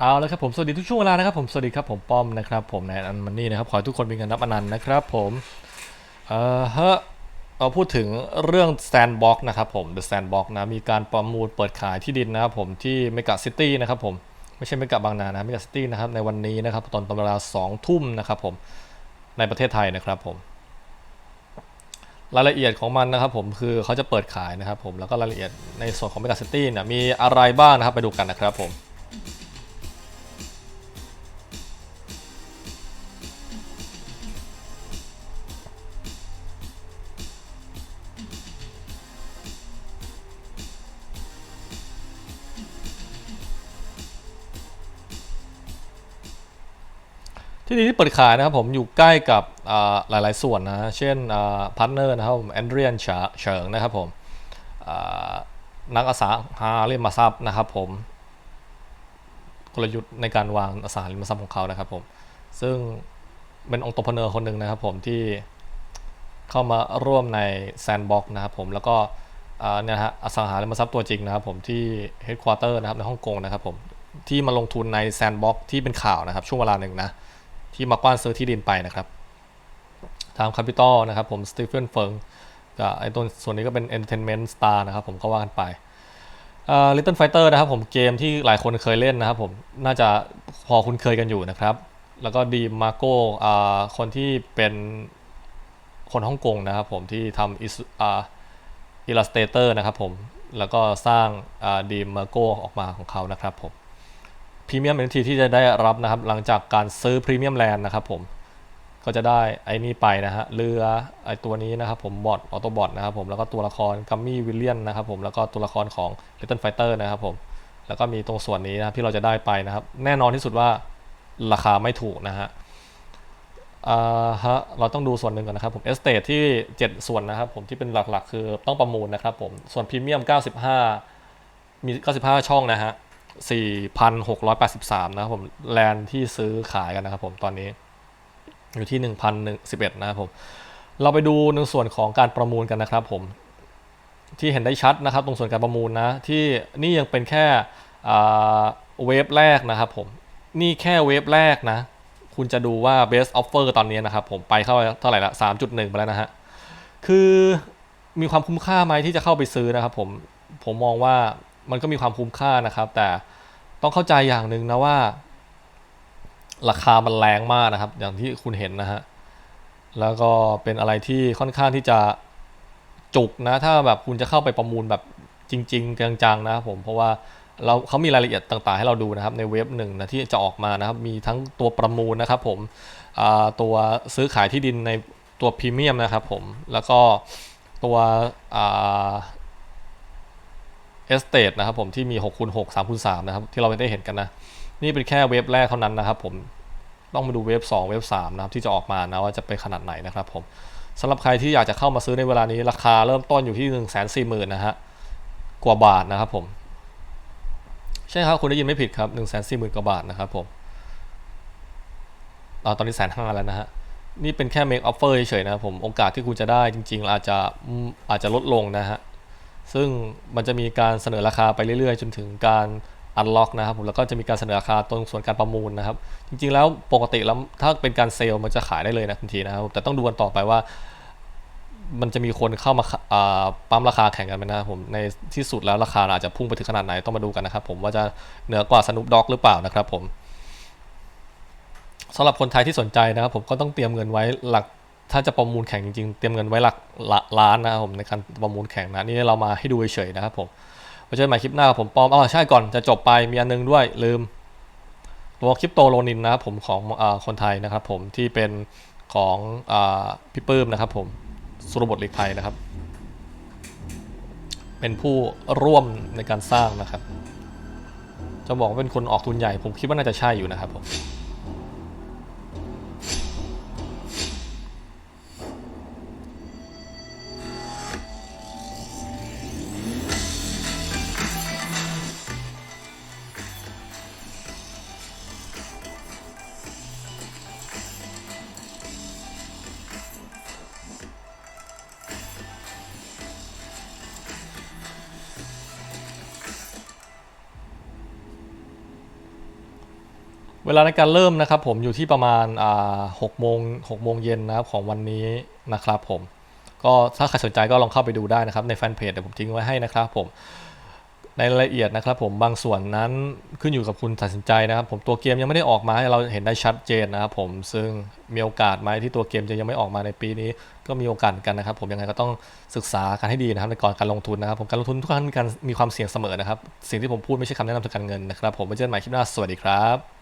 เอาละครับผมสวัสดีทุกช่วงเวลานะครับผมสวัสดีครับผมป้อมนะครับผมนายอันมันนี่นะครับขอให้ทุกคนมีเงินนับอนันต์นะครับผมเอ่อฮะเราพูดถึงเรื่อง Sandbox นะครับผม The Sandbox นะมีการประมูลเปิดขายที่ดินนะครับผมที่เมกะซิตี้นะครับผมไม่ใช่เมกะบางนานะเมกะซิตี้นะครับในวันนี้นะครับตอนตอนเวลา2ทุ่มนะครับผมในประเทศไทยนะครับผมรายละเอียดของมันนะครับผมคือเขาจะเปิดขายนะครับผมแล้วก็รายละเอียดในส่วนของเมกะซิตี้เนี่ยมีอะไรบ้างนะครับไปดูกันนะครับผม ที่ดีที่เปิดขายนะครับผมอยู่ใกล้กับอ่าหลายๆส่วนนะ เช่นพาร์ทเนอร์นะครับผมแอนเดรียนเฉิงนะครับผมนักอสังหาริมทรัพย์นะครับผมกลยุทธ์ในการวางอสังหาริมทรัพย์ของเขานะครับผมซึ่งเป็นองค์ประกอบคนหนึ่งนะครับผมที่เข้ามาร่วมในแซนด์บ็อกนะครับผมแล้วก็เนี่ยนะฮะอสังหาริมทรัพย์ตัวจริงนะครับผมที่เฮดควอเตอร์นะครับในฮ่องกงนะครับผมที่มาลงทุนในแซนด์บ็อกที่เป็นข่าวนะครับช่วงเวลาหนึ่งนะ ที่มากว้านซื้อที่ดินไปนะครับทางคปิตอลนะครับผมสตีเฟนเฟิงกับไอ้ตัวส่วนนี้ก็เป็น Entertainment Star นะครับผมก็ว่ากันไปลิตเติ้ลไฟเตอร์นะครับผมเกมที่หลายคนเคยเล่นนะครับผมน่าจะพอคุ้นเคยกันอยู่นะครับ แล้วก็ดีมาโก้คนที่เป็นคนฮ่องกงนะครับผมที่ทำอิลลัสเตเตอร์นะครับผมแล้วก็สร้างดีมาโก้ออกมาของเขานะครับผม พรีเมียมเอ็นทีที่จะได้รับนะครับ หลังจากการซื้อพรีเมียมแลนด์นะครับผมก็จะได้ไอ้นี่ไปนะฮะเรือไอ้ตัวนี้นะครับผมบอทออโตบอทนะครับผมแล้วก็ตัวละครกัมมี่วิลเลียนนะครับผมแล้วก็ตัวละครของ Little Fighter นะครับผมแล้วก็มีตรงส่วนนี้นะครับที่เราจะได้ไปนะครับ แน่นอนที่สุดว่าราคาไม่ถูกนะฮะอ่าฮะเราต้องดูส่วนหนึ่งก่อนนะครับผมเอสเตทที่ 7 ส่วนนะครับผมที่เป็นหลักๆ คือต้องประมูลนะครับผมส่วนพรีเมียม 95 มี 95 ช่องนะฮะ 4,683 นะครับผมแลนที่ซื้อขายกันนะครับผมตอนนี้ อยู่ที่ 1,011 นะครับผม เราไปดูในส่วนของการประมูลกันนะครับผมที่เห็นได้ชัดนะครับ ตรงส่วนการประมูลนะ ที่นี่ยังเป็นแค่เวฟแรกนะครับผม นี่แค่เวฟแรกนะ คุณจะดูว่า best offer ตอนนี้นะครับผมไปเข้าไปเท่าไหร่ละ 3.1 ไปแล้วนะฮะ คือมีความคุ้มค่าไหมที่จะเข้าไปซื้อนะครับผม ผมมองว่า มันก็มีความคุ้มค่านะครับ แต่ต้องเข้าใจอย่างหนึ่งนะว่า ราคามันแรงมากนะครับ อย่างที่คุณเห็นนะฮะแล้วก็เป็นอะไรที่ค่อนข้างที่จะจุกนะ ถ้าแบบคุณจะเข้าไปประมูลแบบจริง ๆ จังๆนะครับผมเพราะว่าเราเขามีรายละเอียดต่างๆ ให้เราดูนะครับในเว็บหนึ่งนะที่จะออกมานะครับ มีทั้งตัวประมูลนะครับ ผมตัวซื้อขายที่ดินในตัวพรีเมียมนะครับ ผมแล้วก็ตัว เอสเตทนะครับผมที่มี6คูณ6 3คูณ3นะครับที่เราไม่ได้เห็นกันนะ นี่เป็นแค่เว็บแรกเท่านั้นนะครับผมต้องมาดูเว็บ 2 เว็บ3นะครับที่จะออกมานะว่าจะไปขนาดไหนนะครับผมสำหรับใครที่อยากจะเข้ามาซื้อในเวลานี้ราคาเริ่มต้นอยู่ที่ 1 4 0 0 0 0นะฮะกว่าบาทนะครับผมใช่ครับคุณได้ยินไม่ผิดครับ 1 4 0 0 0 0กว่าบาทนะครับผมอาตอนนี้แสนห้าแล้วนะฮะนี่เป็นแค่ make offer เฉยๆนะครับผมโอกาสที่คุณจะได้จริง ๆ อาจจะอาจจะลดลงนะฮะ ซึ่งมันจะมีการเสนอราคาไปเรื่อยๆ จนถึงการอันล็อกนะครับผมแล้วก็จะมีการเสนอราคาตรงส่วนการประมูลนะครับ จริงๆแล้วปกติแล้วถ้าเป็นการเซลล์มันจะขายได้เลยนะทันทีนะครับแต่ต้องดูกันต่อไปว่า มันจะมีคนเข้ามาาปั๊มราคาแข่งกันไหมนะครับผมในที่สุดแล้วราคาอาจจะพุ่งไปถึงขนาดไหนต้องมาดูกันนะครับผมว่าจะเหนือกว่าสนุปด็อกหรือเปล่านะครับผมสำหรับคนไทยที่สนใจนะครับผมก็ต้องเตรียมเงินไว้หลัก ถ้าจะประมูลแข่งจริงๆ เตรียมเงินไว้หลักล,ล้านนะครับผมในการประมูลแข่งนะนี่เรามาให้ดูเฉยๆนะครับผมไว้เจอใหม่คลิปหน้าผมปอมอ๋อใช่ก่อนจะจบไปมีอันนึงด้วยลืมตัวคริปโตโลนินนะครับผมของอคนไทยนะครับผมที่เป็นของอพี่ปื้มนะครับผมสุรบทหลีกภัยนะครับ เป็นผู้ร่วมในการสร้างนะครับ จะบอกว่าเป็นคนออกทุนใหญ่ ผมคิดว่าน่าจะใช่อยู่นะครับผม เวลาในการเริ่มนะครับผมอยู่ที่ประมาณหกโมงหกโมงเย็นนะครับของวันนี้นะครับผมก็ถ้าใครสนใจก็ลองเข้าไปดูได้นะครับในแฟนเพจเดี๋ยวผมทิ้งไว้ให้นะครับผมในรายละเอียดนะครับผมบางส่วนนั้นขึ้นอยู่กับคุณตัดสินใจนะครับ ผมตัวเกมยังไม่ได้ออกมาให้เราเห็นได้ชัดเจนนะครับผมซึ่งมีโอกาสไหมที่ตัวเกมจะยังไม่ออกมาในปีนี้ ก็มีโอกาสกันนะครับ ผมยังไงก็ต้องศึกษากันให้ดีนะครับในก่อนการลงทุนนะครับผมการลงทุนทุกครั้งมีการมีความเสี่ยงเสมอนะครับ สิ่งที่ผมพูดไม่ใช่คำแนะนำทางการเงินนะครับ ผมไว้เจอกันใหม่คลิปหน้าสวัสดีครับ